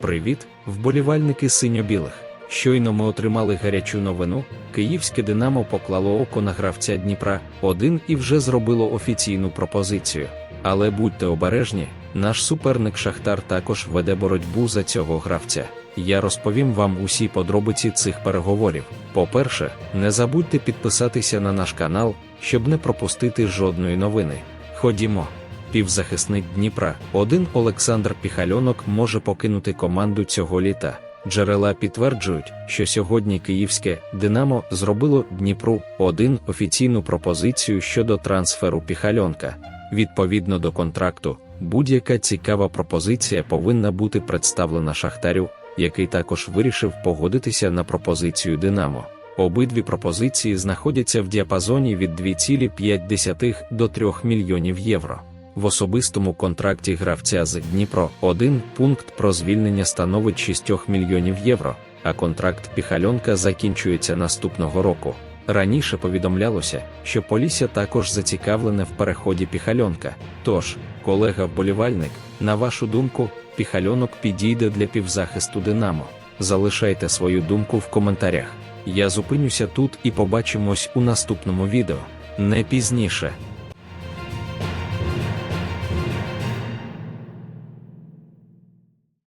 Привіт, вболівальники синьо-білих. Щойно ми отримали гарячу новину. Київське Динамо поклало око на гравця Дніпра 1 і вже зробило офіційну пропозицію. Але будьте обережні, наш суперник Шахтар також веде боротьбу за цього гравця. Я розповім вам усі подробиці цих переговорів. По-перше, не забудьте підписатися на наш канал, щоб не пропустити жодної новини. Ходімо. Півзахисник Дніпра, один Олександр Піхальонок може покинути команду цього літа. Джерела підтверджують, що сьогодні київське Динамо зробило Дніпру один офіційну пропозицію щодо трансферу Піхальонка. Відповідно до контракту, будь-яка цікава пропозиція повинна бути представлена Шахтарю, який також вирішив погодитися на пропозицію Динамо. Обидві пропозиції знаходяться в діапазоні від 2,5 до 3 мільйонів євро. В особистому контракті гравця з Дніпро один пункт про звільнення становить 6 мільйонів євро, а контракт Піхальонка закінчується наступного року. Раніше повідомлялося, що Полісся також зацікавлене в переході Піхальонка. Тож, колега-вболівальник, на вашу думку, Піхальонок підійде для півзахисту Динамо. Залишайте свою думку в коментарях. Я зупинюся тут і побачимось у наступному відео. Не пізніше.